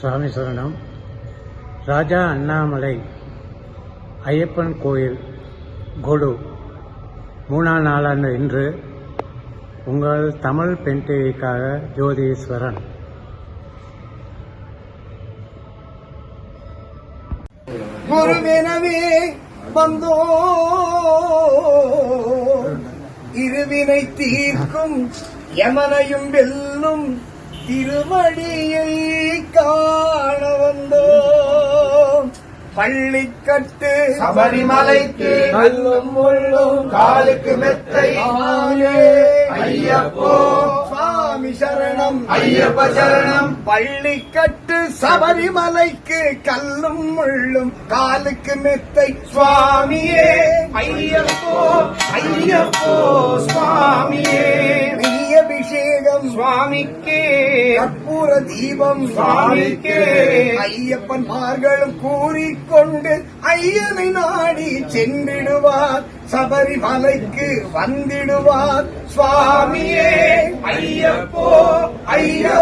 சுவாமி சரணம். ராஜா அண்ணாமலை ஐயப்பன் கோயில் கொடு. மூணாம் நாளான இன்று உங்கள் தமிழ் பெண் ஜோதீஸ்வரன். குருவினவே வந்தோ இருவினை தீர்க்கும் யமனையும் வெல்லும் திருவடியை காண வந்தோ பள்ளிக்கட்டு சபரிமலைக்கு கல்லும் முள்ளும் காலுக்கு மெத்தை ஐயப்போ. சுவாமி சரணம். ஐயப்ப சரணம். பள்ளிக்கட்டு சபரிமலைக்கு கல்லும் முள்ளும் காலுக்கு மெத்தை சுவாமியே. ஐயப்போ ஐயப்போ சுவாமியே. அபிஷேகம் சுவாமிக்கே. கற்பூர தீபம் சுவாமிக்கே. ஐயப்பன் மார்களும் கூறிக்கொண்டு ஐயனை நாடி சென்றிடுவார். சபரிமலைக்கு வந்திடுவார். சுவாமியே ஐயப்போ ஐயப்போ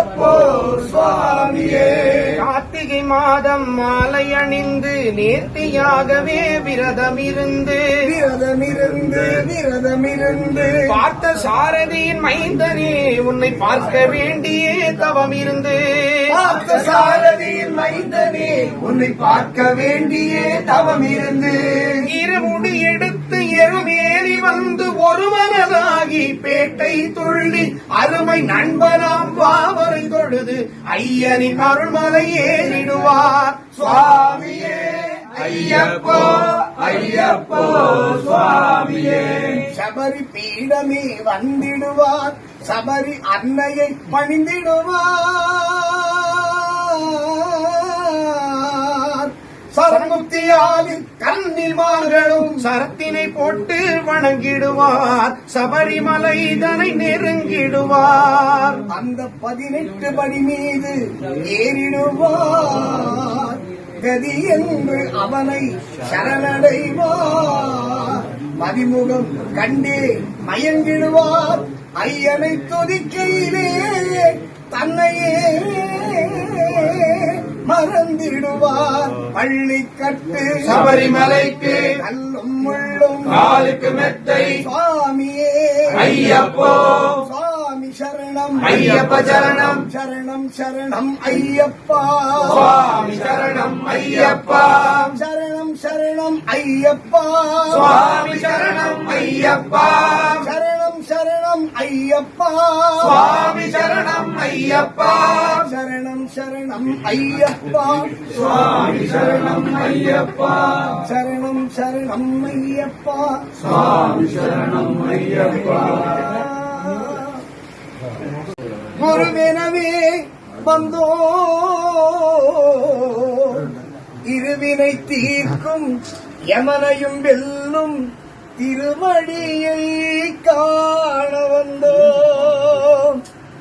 மாதம் மாலை அணிந்து நேர்த்தியாகவே விரதமிருந்து விரதமிருந்து விரதமிருந்து. பார்த்த சாரதியின் மைந்தனே உன்னை பார்க்க வேண்டியே தவமிருந்து. பார்த்த சாரதியின் மைந்தனே உன்னை பார்க்க வேண்டியே தவம் இருந்து இருமுடி எடுத்து எருமேறி வந்து ஒரு மனதாகி பேட்டை துள்ளி அருமை நண்பனாம் பாவரை தொழுது ஐயனின் அருள்மலை ஏறிடுவார். சுவாமியே ஐயப்போ ஐயப்போ சுவாமியே. சபரி பீடமே வந்திடுவார் சபரி அன்னையை பணிந்திடுவார். சரமுக்தியாலில் கண்ணில் சரத்தினை போட்டு வணங்கிடுவார். சபரிமலை இதனை நெருங்கிடுவார். அந்த பதினெட்டு படி மீது ஏறிடுவார். கதி என்று அவனை சரணடைவார். மதிமுகம் கண்டே மயங்கிடுவார். ஐயனை துதிக்கையிலே தன்னையே மறந்திடுவார். பள்ளி கட்டு சபரிமலைக்கு கல்லும் முள்ளும் காலுக்கு மெத்தை சுவாமியே. ஐயப்போ. சுவாமி சரணம். ஐயப்ப சரணம். சரணம் சரணம் ஐயப்பா. சுவாமி சரணம் ஐயப்பா. சரணம் சரணம் ஐயப்பா. சுவாமி சரணம் ஐயப்பா. ஐயப்பா. சுவாமி சரணம் ஐயப்பா. சரணம் சரணம் ஐயப்பா. சுவாமி சரணம் ஐயப்பா. சரணம் சரணம் ஐயப்பா. சுவாமி சரணம் ஐயப்பா. குருவெனவே வந்தோ. இருவினை தீர்க்கும் யமனையும் வெல்லும் திருவடியை காண வந்தோ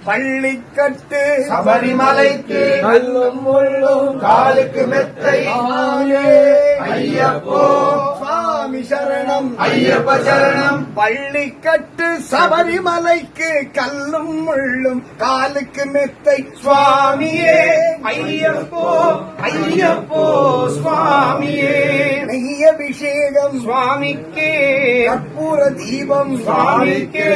பள்ளிக்கட்டு சபரிமலைக்கு கல்லும் முள்ளும் காலுக்கு மெத்தை. ஐயப்போ. சுவாமி சரணம். ஐயப்ப சரணம். பள்ளிக்கட்டு சபரிமலைக்கு கல்லும் முள்ளும் காலுக்கு மெத்தை சுவாமியே. ஐயப்போ ஐயப்போ சுவாமியே. நெய் அபிஷேகம். சுவாமிக்கே. கற்பூர தீபம். சுவாமிக்கே.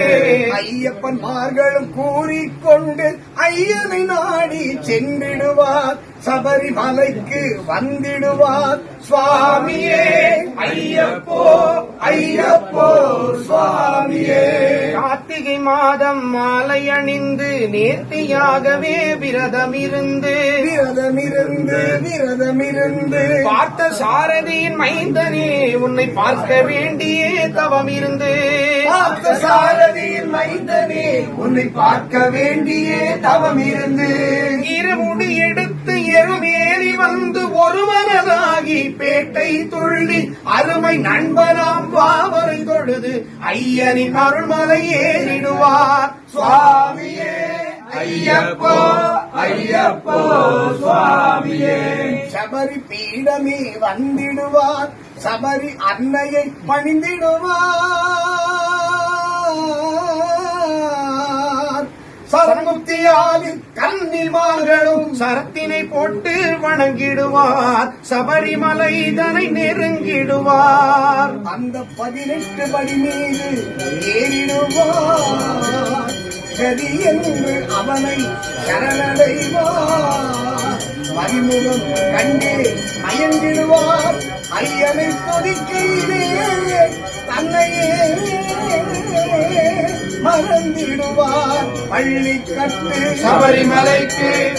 ஐயப்பன் மார்களும் கூறிக்கொண்டு ஐயனை நாடி சென்றிடுவார். சபரிமலைக்கு வந்திடுவார். சுவாமியே. ஐயப்போ ஐயப்போ சுவாமியே. கார்த்திகை மாதம் மாலை அணிந்து நேர்த்தியாகவே விரதமிருந்து விரதமிருந்து விரதமிருந்து. பார்த்த சாரதியின் மைந்தனே உன்னை பார்க்க வேண்டியே தவமிருந்து. பார்த்த சாரதியின் மைந்தனே உன்னை பார்க்க வேண்டியே தவம் இருந்து இருமுடி எடுத்து எருமேறி வந்து ஒருமனதாகி பேட்டை துள்ளி அருமை நண்பனாம் பாவரை தொழுது ஐயனின் அருள்மலை ஏறிடுவார். சுவாமியே ஐயப்போ ஐயப்போ சுவாமியே. சபரி பீடமே வந்திடுவார் சபரி அன்னையை பணிந்திடுவார். சரமுக்தியாலில் கண்ணில் மார்களும் சரத்தினை போட்டு வணங்கிடுவார். சபரிமலை இதனை நெருங்கிடுவார். அந்த பதினெட்டு படி மீது ஏறிடுவார். கதி என்று அவனை சரணடைவார். மதிமுகம் கண்டே மயங்கிடுவார். ஐயனை கொதிக்கையிலே தன்னையே மறந்திடுவார். பள்ளி கட்டு சபரிமலைக்கு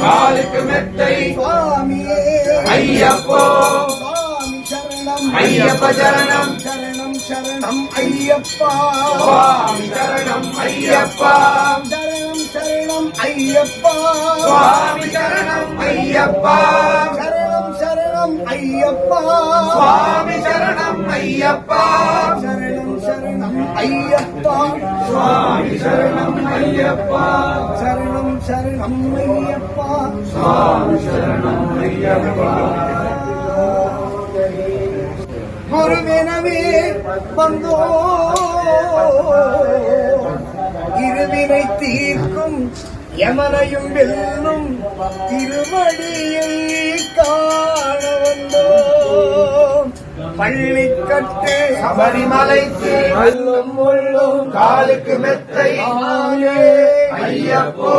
காலுக்கு மெத்தை. சுவாமியே. ஐயப்போ. சுவாமி சரணம். ஐயப்ப சரணம். சரணம் சரணம் ஐயப்பா. சுவாமி சரணம் ஐயப்பா. ஐயப்பா. சுவாமி சரணம் ஐயப்பா. சரணம் சரணம் ஐயப்பா. சுவாமி சரணம் ஐயப்பா. சரணம் சரணம் ஐயப்பா. சுவாமி சரணம் ஐயப்பா. சரணம் சரணம் ஐயப்பா. சுவாமி சரணம் ஐயப்பா. குருவெனவே வந்தோ. இருவினை தீர்க்கும் யமனையும் வெல்லும் திருவடியை காண வந்தோம். பள்ளிக்கட்டு சபரிமலைக்கு அல்லும் உள்ளும் காலுக்கு மெத்தை ஐயப்போ.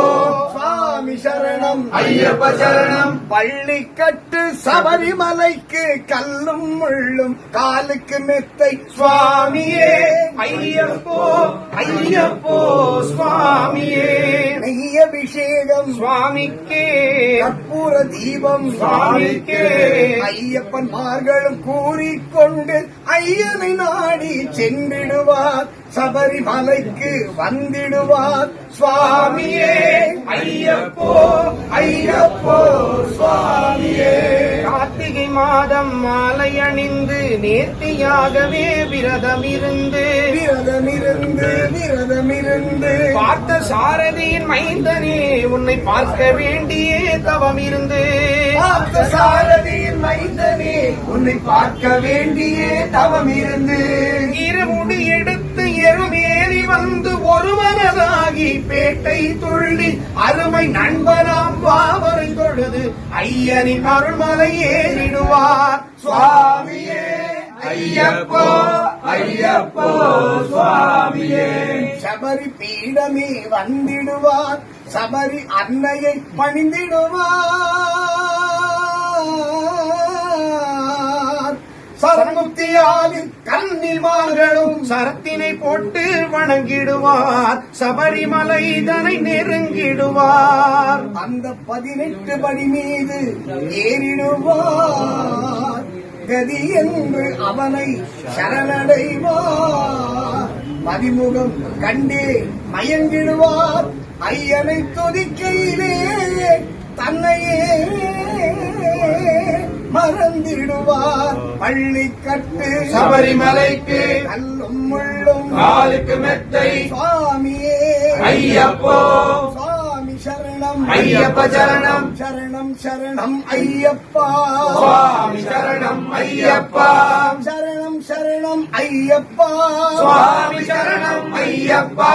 சுவாமி சரணம் ஐயப்ப சரணம் பள்ளிக்கட்டு சபரிமலைக்கு கல்லும் முள்ளும் காலுக்கு மெத்தை சுவாமியே. ஐயப்போ ஐயப்போ சுவாமியே. நெய் அபிஷேகம். சுவாமிக்கே. கற்பூர தீபம். சுவாமிக்கே. ஐயப்பன் மார்களும் கூறிக்கொண்டு ஐயனை நாடி சென்றிடுவார். சபரிமலைக்கு வந்திடுவார் சுவாமியே. ஐயப்போ ஐயப்போ சுவாமியே. கார்த்திகை மாதம் மாலை அணிந்து நேர்த்தியாகவே விரதம் இருந்து விரதமிருந்து விரதமிருந்து. பார்த்த சாரதியின் மைந்தனே உன்னை பார்க்க வேண்டியே தவம் இருந்து பார்த்த சாரதியின் மைந்தனே உன்னை பார்க்க வேண்டியே தவம் இருந்து இருமுடி ஒரு பேட்டை துள்ளி அருமை நண்பராம் பாவரை தொழுது ஐயனின் அருள்மலை ஏறிடுவார். சுவாமியே ஐயப்போ ஐயப்போ சுவாமியே. சபரி பீடமே வந்திடுவார். சபரி அன்னையை பணிந்திடுவார் சரமுக்தியாவில் கன்னிமார்களும் சரத்தினை போட்டு வணங்கிடுவார். சபரிமலை இதனை நெருங்கிடுவார். அந்த பதினெட்டு படி மீது ஏறிடுவார். கதி என்று அவனை சரணடைவார். மதிமுகம் கண்டே மயங்கிடுவார். ஐயனை துதிக்கையிலே தன்னையே மறந்திடுவார். பள்ளி கட்டு. சபரிமலைக்கு கல்லும் முள்ளும். காலுக்கு மெத்தை. சுவாமியே. ஐயப்போ. சுவாமி சரணம். ஐயப்ப சரணம். சரணம் சரணம் ஐயப்பா. சுவாமி சரணம் ஐயப்பா. சரணம் சரணம் ஐயப்பா. சுவாமி சரணம் ஐயப்பா.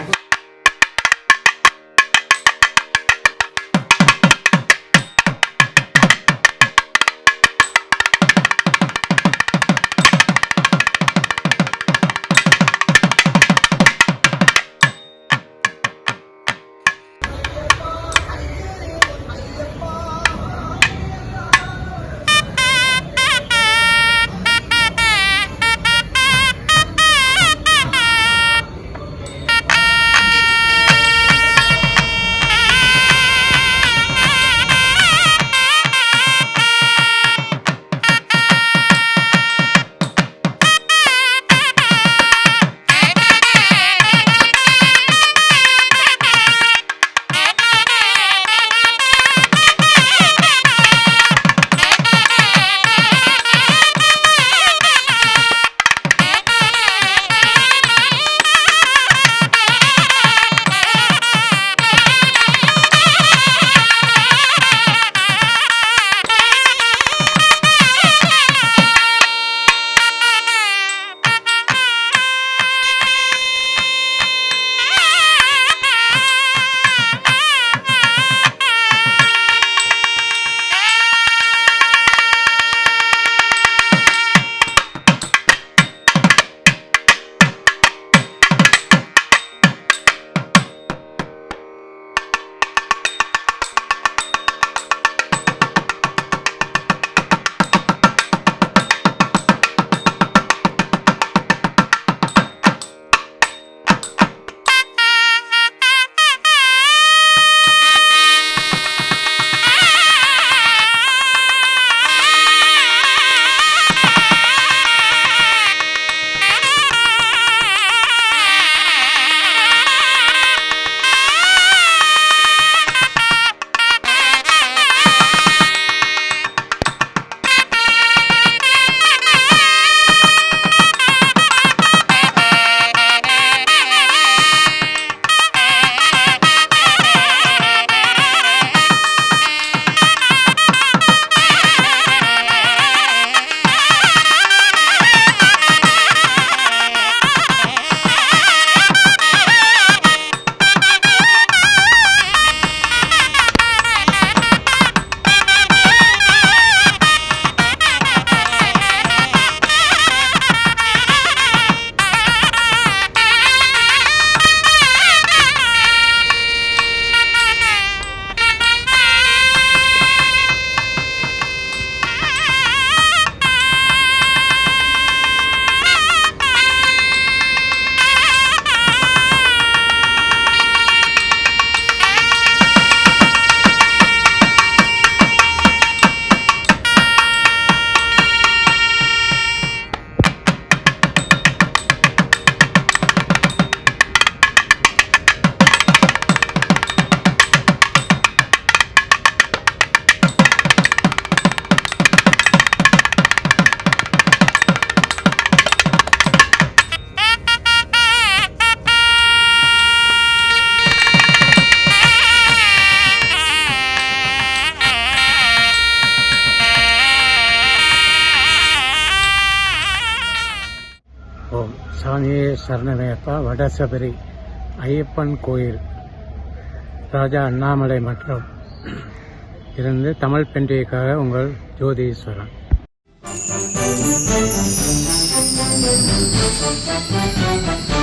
சரணமையப்பா வடசபரி ஐயப்பன் கோயில் ராஜா அண்ணாமலை மற்றும் இருந்து தமிழ் பெண்டிகைக்காக உங்கள் ஜோதீஸ்வரன். Thank